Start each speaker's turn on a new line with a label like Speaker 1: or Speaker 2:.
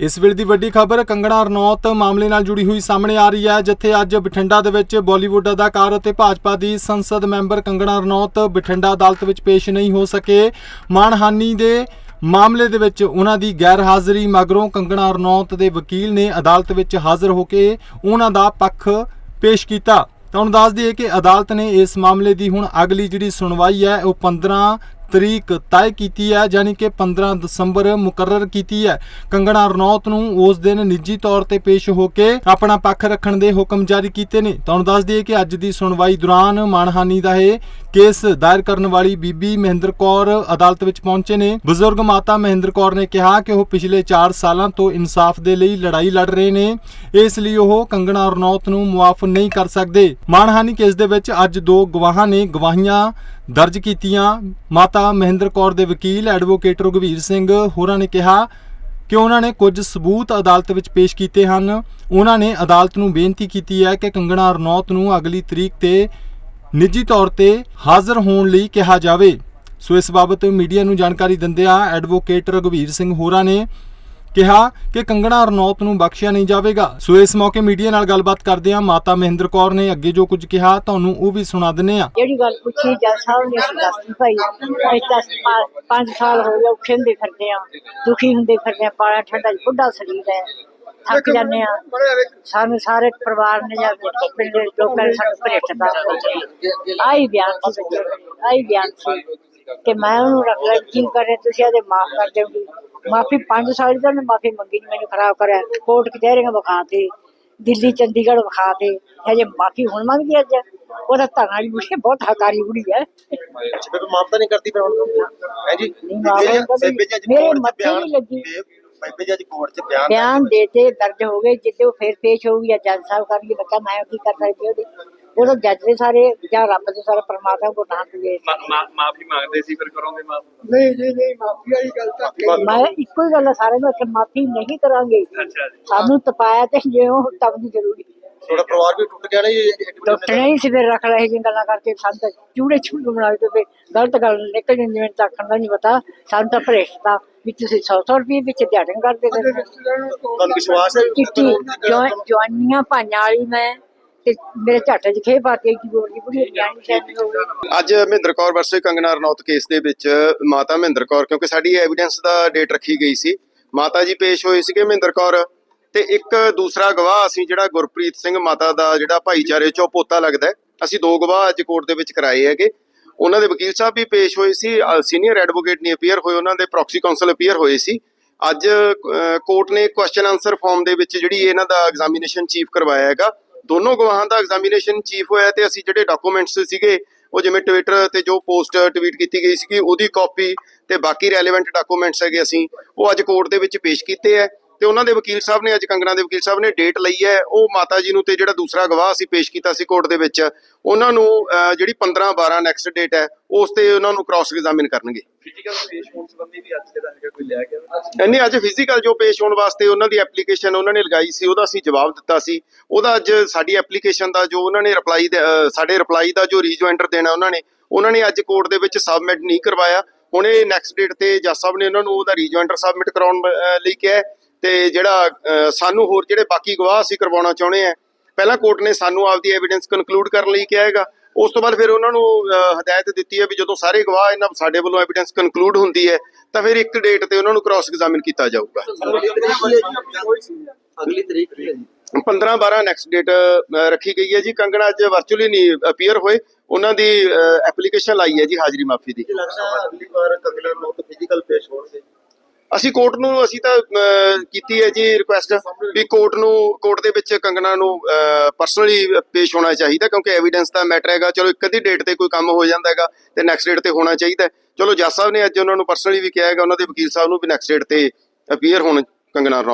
Speaker 1: ਇਸ ਵੇਲੇ ਦੀ ਵੱਡੀ ਖਬਰ ਕੰਗਣਾ ਰਣੌਤ ਮਾਮਲੇ ਨਾਲ ਜੁੜੀ ਹੋਈ ਸਾਹਮਣੇ ਆ ਰਹੀ ਹੈ, ਜਿੱਥੇ ਅੱਜ ਬਠਿੰਡਾ ਦੇ ਵਿੱਚ ਬਾਲੀਵੁੱਡ ਅਦਾਕਾਰ ਅਤੇ ਭਾਜਪਾ ਦੀ ਸੰਸਦ ਮੈਂਬਰ ਕੰਗਣਾ ਰਣੌਤ ਬਠਿੰਡਾ ਅਦਾਲਤ ਵਿੱਚ ਪੇਸ਼ ਨਹੀਂ ਹੋ ਸਕੇ। ਮਾਣਹਾਨੀ ਦੇ ਮਾਮਲੇ ਦੇ ਵਿੱਚ ਉਹਨਾਂ ਦੀ ਗੈਰ ਹਾਜ਼ਰੀ ਮਗਰੋਂ ਕੰਗਣਾ ਰਣੌਤ ਦੇ ਵਕੀਲ ਨੇ ਅਦਾਲਤ ਵਿੱਚ ਹਾਜ਼ਰ ਹੋ ਕੇ ਉਹਨਾਂ ਦਾ ਪੱਖ ਪੇਸ਼ ਕੀਤਾ। ਤਾਂ ਹੁਣ ਦੱਸ ਦਈਏ ਕਿ ਅਦਾਲਤ ਨੇ ਇਸ ਮਾਮਲੇ ਦੀ ਹੁਣ ਅਗਲੀ ਜਿਹੜੀ ਸੁਣਵਾਈ ਹੈ, ਉਹ 15 ਤਰੀਕ ਤੈਅ ਕੀਤੀ ਹੈ ਯਾਨੀ ਕਿ 15 ਦਸੰਬਰ ਮੁਕਰਰ ਕੀਤੀ ਹੈ। ਕੰਗਣਾ ਰਣੌਤ ਨੂੰ ਉਸ ਦਿਨ ਨਿੱਜੀ ਤੌਰ ਤੇ ਪੇਸ਼ ਹੋ ਕੇ ਆਪਣਾ ਪੱਖ ਰੱਖਣ ਦੇ ਹੁਕਮ ਜਾਰੀ ਕੀਤੇ ਨੇ। ਤੁਹਾਨੂੰ ਦੱਸ ਦਈਏ ਕਿ ਅੱਜ ਦੀ ਸੁਣਵਾਈ ਦੌਰਾਨ ਮਾਨਹਾਨੀ ਦਾ ਇਹ ਕੇਸ ਦਾਇਰ ਕਰਨ ਵਾਲੀ ਬੀਬੀ ਮਹਿੰਦਰ ਕੌਰ ਅਦਾਲਤ ਵਿੱਚ ਪਹੁੰਚੇ ਨੇ। ਬਜ਼ੁਰਗ ਮਾਤਾ ਮਹਿੰਦਰ ਕੌਰ ਨੇ ਕਿਹਾ ਕਿ ਉਹ ਪਿਛਲੇ 4 ਸਾਲਾਂ ਤੋਂ ਇਨਸਾਫ ਦੇ ਲਈ ਲੜਾਈ ਲੜ ਰਹੇ ਨੇ। ਇਸ ਲਈ ਉਹ ਕੰਗਣਾ ਰਣੌਤ ਨੂੰ ਮੁਆਫ ਨਹੀਂ ਕਰ ਸਕਦੇ। ਮਾਨਹਾਨੀ ਕੇਸ ਦੇ ਵਿੱਚ ਅੱਜ ਦੋ ਗਵਾਹਾਂ ਨੇ। ਗਵਾਹੀਆਂ ਦਰਜ ਕੀਤੀਆਂ। ਮਾਤਾ ਮਹਿੰਦਰ ਕੌਰ ਦੇ ਵਕੀਲ ਐਡਵੋਕੇਟ ਰਘਵੀਰ ਸਿੰਘ ਹੋਰਾਂ ਨੇ ਕਿਹਾ ਕਿ ਉਹਨਾਂ ਨੇ ਕੁਝ ਸਬੂਤ ਅਦਾਲਤ ਵਿੱਚ ਪੇਸ਼ ਕੀਤੇ ਹਨ। ਉਹਨਾਂ ਨੇ ਅਦਾਲਤ ਨੂੰ ਬੇਨਤੀ ਕੀਤੀ ਹੈ ਕਿ ਕੰਗਣਾ ਰਣੌਤ ਨੂੰ ਅਗਲੀ ਤਰੀਕ ਤੇ ਨਿੱਜੀ ਤੌਰ ਤੇ ਹਾਜ਼ਰ ਹੋਣ ਲਈ ਕਿਹਾ ਜਾਵੇ। ਸੋ ਇਸ ਬਾਬਤ ਮੀਡੀਆ ਨੂੰ ਜਾਣਕਾਰੀ ਦਿੰਦਿਆਂ ਐਡਵੋਕੇਟ ਰਘਵੀਰ ਸਿੰਘ ਹੋਰਾਂ ਨੇ ਕਿਹਾ ਕਿ ਕੰਗਣਾ ਰਣੌਤ ਨੂੰ ਬਖਸ਼ਿਆ ਨਹੀਂ ਜਾਵੇਗਾ। ਸੋ ਇਸ ਮੌਕੇ ਮੀਡੀਆ ਨਾਲ ਗੱਲਬਾਤ ਕਰਦਿਆਂ ਮਾਤਾ ਮਹਿੰਦਰ ਕੌਰ ਨੇ ਅੱਗੇ ਜੋ ਕੁਝ ਕਿਹਾ ਤੁਹਾਨੂੰ ਉਹ ਵੀ ਸੁਣਾ ਦਿੰਨੇ ਆ
Speaker 2: ਜਿਹੜੀ ਗੱਲ ਪੁੱਛੀ ਜੱਜ ਸਾਹਿਬ ਨੇ ਅਸੀਂ ਦੱਸੀ ਭਾਈ ਪਾ- ਪੰਜ ਸਾਲ ਹੋ ਗਏ ਹੁੰਦੇ ਫਿਰਦੇ ਆ ਦੁਖੀ ਹੁੰਦੇ ਫਿਰਦੇ ਆ ਪਾਲਾ ਠੰਡਾ ਬੁੱਢਾ ਸਰੀਰ ਹੈ ਥੱਕ ਜਾਂਦੇ ਆ ਸਾਨੂੰ ਸਾਰੇ ਪਰਿਵਾਰ ਨੇ ਜਾਂ ਪਿੰਡ ਦੇ ਲੋਕਾਂ ਨੇ ਸਾਨੂੰ ਭੇਟਦਾ ਆਈ ਬਿਆਨ ਸੀ ਆਈ ਬਿਆਨ ਸੀ ਕਿ ਮੈਂ ਉਹਨੂੰ ਰੱਖ ਲੈ ਕੀ ਕਰੇ ਤੁਸੀਂ ਇਹਦੇ ਮਾਫ ਕਰ ਦਿਓਗੇ ਮਾਫੀ 5 ਸਾਲ ਦੀ ਤਾਂ ਮਾਫੀ ਮੰਗੀ ਨੀ, ਮੈਨੂੰ ਖਰਾਬ ਕਰਿਆ। ਕੋਰਟ ਕਚਹਿਰੀਆਂ ਵਿਖਾ ਤੇ ਦਿੱਲੀ ਚੰਡੀਗੜ੍ਹ ਵਿਖਾ ਤੇ ਹਜੇ ਮਾਫੀ ਹੁਣ ਮੰਗਦੀ ਅੱਜ। ਉਹਦਾ ਧਾਣਾ ਦੀ ਬੁੜੀ ਬਹੁਤ ਹਕਾਰੀ ਬੁੜੀ ਹੈ।
Speaker 3: ਬੇਬੇ ਮਾਫ ਤਾਂ ਨਹੀਂ ਕਰਦੀ ਫਿਰ ਹੁਣ ਹੈ ਜੀ? ਜੀ
Speaker 2: ਮੇਰੇ ਮੱਥੇ
Speaker 3: ਬਿਆਨ
Speaker 2: ਨਹੀਂ ਲੱਗੀ।
Speaker 3: ਬੇਬੇ ਜੀ ਅੱਜ ਕੋਰਟ 'ਚ ਬਿਆਨ
Speaker 2: ਬਿਆਨ ਦੇਤੇ ਦਰਜ ਹੋ ਗਏ। ਜਿੱਦੇ ਉਹ ਫੇਰ ਪੇਸ਼ ਹੋਊਗੀ ਜਾਂ ਜੱਜ ਸਾਹਿਬ ਕਰਨਗੇ ਬੱਚਾ ਮੈਂ ਕੀ ਕਰ ਸਕਦੀ ਉਹਦੇ? ਉਹ ਤਾਂ ਜੱਜ ਦੇ ਸਾਰੇ ਜਾਂ ਰੱਬ ਦੇ ਸਾਰੇ ਪਰਮਾਤਮਾ ਕੋ ਨਾਮ ਦੇ
Speaker 4: ਮਾਫੀ ਮੰਗਦੇ ਸੀ ਫਿਰ ਕਰੋਗੇ ਮਾਫ?
Speaker 5: ਨਹੀਂ ਨਹੀਂ ਨਹੀਂ ਮਾਫੀ ਵਾਲੀ ਗੱਲ ਤਾਂ
Speaker 2: ਮੈਂ ਇੱਕੋ ਹੀ ਗੱਲ ਆ ਸਾਰੇ ਨੂੰ ਕਿ ਮਾਫੀ ਨਹੀਂ ਕਰਾਂਗੇ।
Speaker 4: ਜੀ।
Speaker 2: ਸਾਨੂੰ ਤਪਾਇਆ ਤੇ ਜਿਉਂ ਤਬ ਦੀ ਜ਼ਰੂਰੀ।
Speaker 3: ਤੁਹਾਡਾ ਪਰਿਵਾਰ ਵੀ ਟੁੱਟ ਗਿਆ ਨਾ ਜੀ
Speaker 2: ਡਾਕਟਰ ਹੀ ਸੀ ਫਿਰ ਰੱਖ ਰਹੇ ਜਿਹੀਆਂ ਗੱਲਾਂ ਕਰਕੇ ਸਾਨੂੰ ਤਾਂ ਚੂੜੇ ਚੂੜੇ ਬਣਾ ਕੇ ਤੇ ਗਲਤ ਗੱਲ ਨਿਕਲ ਜਾਂਦੀ ਜਿਵੇਂ ਤਾਂ ਆਖਣ ਦਾ ਨਹੀਂ ਪਤਾ। ਸਾਨੂੰ ਤਾਂ ਭ੍ਰਿਸ਼ਟਤਾ ਵੀ ਤੁਸੀਂ 100 100 ਰੁਪਏ ਵਿੱਚ ਦਿਹਾੜੀਆਂ ਕਰਦੇ ਨੇ
Speaker 3: ਤੁਹਾਨੂੰ ਵਿਸ਼ਵਾਸ ਹੈ?
Speaker 2: ਭਾਈਆਂ ਵਾਲੀ ਮੈਂ ਤੇ ਮੇਰੇ ਝਾਟੇ 'ਚ ਖੇ ਪਾਤੀ ਕਿ ਗੋਰ ਦੀ ਬੁੜੀ ਜਾਨੀ ਸ਼ਾਨੀ ਹੋ ਗਈ।
Speaker 6: ਅੱਜ ਮਹਿੰਦਰ ਕੌਰ ਵਰਸੇ ਕੰਗਨਾ ਰਣੌਤ ਕੇਸ ਦੇ ਵਿੱਚ ਮਾਤਾ ਮਹਿੰਦਰ ਕੌਰ, ਕਿਉਂਕਿ ਸਾਡੀ ਐਵੀਡੈਂਸ ਦਾ ਡੇਟ ਰੱਖੀ ਗਈ ਸੀ। ਮਾਤਾ ਜੀ ਪੇਸ਼ ਹੋਏ ਸੀਗੇ ਮਹਿੰਦਰ ਕੌਰ ਤੇ ਇੱਕ ਦੂਸਰਾ ਗਵਾਹ ਅਸੀਂ ਜਿਹੜਾ ਗੁਰਪ੍ਰੀਤ ਸਿੰਘ ਮਾਤਾ ਦਾ ਜਿਹੜਾ ਭਾਈਚਾਰੇ ਚੋਂ ਪੋਤਾ ਲੱਗਦਾ ਅਸੀਂ ਦੋ ਗਵਾਹ ਅੱਜ ਕੋਰਟ ਦੇ ਵਿੱਚ ਕਰਾਏ ਹੈਗੇ। ਉਹਨਾਂ ਦੇ ਵਕੀਲ ਸਾਹਿਬ ਵੀ ਪੇਸ਼ ਹੋਏ ਸੀ ਸੀਨੀਅਰ ਐਡਵੋਕੇਟ ਨਹੀਂ ਅਪੀਅਰ ਹੋਏ, ਉਹਨਾਂ ਦੇ ਪ੍ਰੋਕਸੀ ਕਾਉਂਸਲ ਅਪੀਅਰ ਹੋਏ ਸੀ। ਅੱਜ ਕੋਰਟ ਨੇ ਕੁਐਸਚਨ ਆਨਸਰ ਫਾਰਮ ਦੇ ਵਿੱਚ ਜਿਹੜੀ ਇਹਨਾਂ ਦਾ ਐਗਜ਼ਾਮੀਨੇਸ਼ਨ ਚੀਫ ਕਰਵਾਇਆ ਹੈਗਾ ਦੋਨੋਂ ਗਵਾਹਾਂ ਦਾ ਐਗਜ਼ਾਮੀਨੇਸ਼ਨ ਚੀਫ ਹੋਇਆ ਤੇ ਅਸੀਂ ਜਿਹੜੇ ਡਾਕੂਮੈਂਟਸ ਸੀਗੇ, ਉਹ ਜਿਵੇਂ ਟਵਿੱਟਰ ਤੇ ਜੋ ਪੋਸਟ ਟਵੀਟ ਕੀਤੀ ਗਈ ਸੀਗੀ, ਉਹਦੀ ਕਾਪੀ ਤੇ ਬਾਕੀ ਰੈਲੇਵੈਂਟ ਡਾਕੂਮੈਂਟਸ ਹੈਗੇ ਅਸੀਂ, ਉਹ ਅੱਜ ਕੋਰਟ ਦੇ ਵਿੱਚ ਪੇਸ਼ ਕੀਤੇ ਹੈ। ਤੇ ਉਹਨਾਂ ਦੇ ਵਕੀਲ ਸਾਹਿਬ ਨੇ ਅੱਜ ਕੰਗਣਾ ਦੇ ਵਕੀਲ ਸਾਹਿਬ ਨੇ ਡੇਟ ਲਈ ਹੈ। ਉਹ ਮਾਤਾ ਜੀ ਨੂੰ ਤੇ ਜਿਹੜਾ ਦੂਸਰਾ ਗਵਾਹ ਅਸੀਂ ਪੇਸ਼ ਕੀਤਾ ਸੀ ਕੋਰਟ ਦੇ ਵਿੱਚ ਉਹਨਾਂ ਨੂੰ ਜਿਹੜੀ 15 12 ਨੈਕਸਟ ਡੇਟ ਹੈ ਉਸ ਤੇ ਉਹਨਾਂ ਨੂੰ ਕ੍ਰਾਸ ਐਗਜ਼ਾਮਿਨ ਕਰਨਗੇ।
Speaker 4: ਫਿਜ਼ੀਕਲ ਪੇਸ਼ ਹੋਣ ਸੰਬੰਧੀ ਵੀ ਅੱਜ ਜਿਹੜਾ ਹੈਗਾ ਕੋਈ ਲਿਆ ਗਿਆ
Speaker 6: ਨਹੀਂ ਅੱਜ ਫਿਜ਼ੀਕਲ ਜੋ ਪੇਸ਼ ਹੋਣ ਵਾਸਤੇ ਉਹਨਾਂ ਦੀ ਐਪਲੀਕੇਸ਼ਨ ਉਹਨਾਂ ਨੇ ਲਗਾਈ ਸੀ ਉਹਦਾ ਅਸੀਂ ਜਵਾਬ ਦਿੱਤਾ ਸੀ। ਉਹਦਾ ਅੱਜ ਸਾਡੀ ਐਪਲੀਕੇਸ਼ਨ ਦਾ ਜੋ ਉਹਨਾਂ ਨੇ ਰਿਪਲਾਈ ਸਾਡੇ ਰਿਪਲਾਈ ਦਾ ਜੋ ਰੀਜੁਆਇੰਟਰ ਦੇਣਾ ਉਹਨਾਂ ਨੇ ਉਹਨਾਂ ਨੇ ਅੱਜ ਕੋਰਟ ਦੇ ਵਿੱਚ ਸਬਮਿਟ ਨਹੀਂ ਕਰਵਾਇਆ। ਹੁਣ ਇਹ ਨੈਕਸਟ ਡੇਟ ਤੇ ਜੱਜ ਸਾਹਿਬ ਨੇ ਉਹਨਾਂ ਨੂੰ ਉਹਦਾ ਰੀਜੁਆਇੰਟਰ ਸਬਮਿਟ ਕਰਾਉਣ ਲਈ ਕਿਹਾ ਤੇ ਜਿਹੜਾ ਸਾਨੂੰ ਹੋਰ ਜਿਹੜੇ ਬਾਕੀ ਗਵਾਹ ਅਸੀਂ ਕਰਵਾਉਣਾ ਚਾਹੁੰਦੇ ਆ ਪਹਿਲਾਂ ਕੋਰਟ ਨੇ ਸਾਨੂੰ ਆਪਦੀ ਐਵੀਡੈਂਸ ਕਨਕਲੂਡ ਕਰਨ ਲਈ ਕਿਹਾ ਹੈਗਾ। ਉਸ ਤੋਂ ਬਾਅਦ ਫਿਰ ਉਹਨਾਂ ਨੂੰ ਹਦਾਇਤ ਦਿੱਤੀ ਹੈ ਵੀ ਜਦੋਂ ਸਾਰੇ ਗਵਾਹ ਇਹਨਾਂ ਸਾਡੇ ਵੱਲੋਂ ਐਵੀਡੈਂਸ ਕਨਕਲੂਡ ਹੁੰਦੀ ਹੈ ਤਾਂ ਫਿਰ ਇੱਕ ਡੇਟ ਤੇ ਉਹਨਾਂ ਨੂੰ ਕ੍ਰਾਸ ਐਗਜ਼ਾਮਿਨ ਕੀਤਾ ਜਾਊਗਾ।
Speaker 3: ਅਗਲੀ ਤਰੀਕ ਕੀ ਹੈ ਜੀ।
Speaker 6: 15 12 ਨੈਕਸਟ ਡੇਟ ਰੱਖੀ ਗਈ ਹੈ ਜੀ। ਕੰਗਣਾ ਅੱਜ ਵਰਚੁਅਲੀ ਨਹੀਂ ਅਪੀਅਰ ਹੋਏ। ਉਹਨਾਂ ਦੀ ਐਪਲੀਕੇਸ਼ਨ ਲਾਈ ਹੈ ਜੀ ਹਾਜ਼ਰੀ ਮਾਫੀ ਦੀ।
Speaker 3: ਲੱਗਦਾ ਅਗਲੀ ਵਾਰ ਕੰਗਨਾ ਨੂੰ ਫਿਜ਼ੀਕਲ ਪੇਸ਼ ਹੋਣਗੇ?
Speaker 6: ਅਸੀਂ ਕੋਰਟ ਨੂੰ, ਅਸੀਂ ਤਾਂ ਕੀਤੀ ਹੈ ਜੀ ਰਿਕੁਐਸਟ ਵੀ ਕੋਰਟ ਨੂੰ, ਕੋਰਟ ਦੇ ਵਿੱਚ ਕੰਗਣਾ ਨੂੰ ਪਰਸਨਲੀ ਪੇਸ਼ ਹੋਣਾ ਚਾਹੀਦਾ ਕਿਉਂਕਿ ਐਵੀਡੈਂਸ ਦਾ ਮੈਟਰ ਹੈਗਾ। ਚਲੋ ਇੱਕ ਅੱਧੀ ਡੇਟ ਤੇ ਕੋਈ ਕੰਮ ਹੋ ਜਾਂਦਾ ਹੈਗਾ ਤੇ ਨੈਕਸਟ ਡੇਟ ਤੇ ਹੋਣਾ ਚਾਹੀਦਾ ਚਲੋ ਜੱਜ ਸਾਹਿਬ ਨੇ ਅੱਜ ਉਹਨਾਂ ਨੂੰ ਪਰਸਨਲੀ ਵੀ ਕਿਹਾ ਹੈਗਾ, ਉਹਨਾਂ ਦੇ ਵਕੀਲ ਸਾਹਿਬ ਨੂੰ ਵੀ ਨੈਕਸਟ ਡੇਟ ਤੇ ਅਪੀਅਰ ਹੋਣ ਕੰਗਣਾ ਰਣੌਤ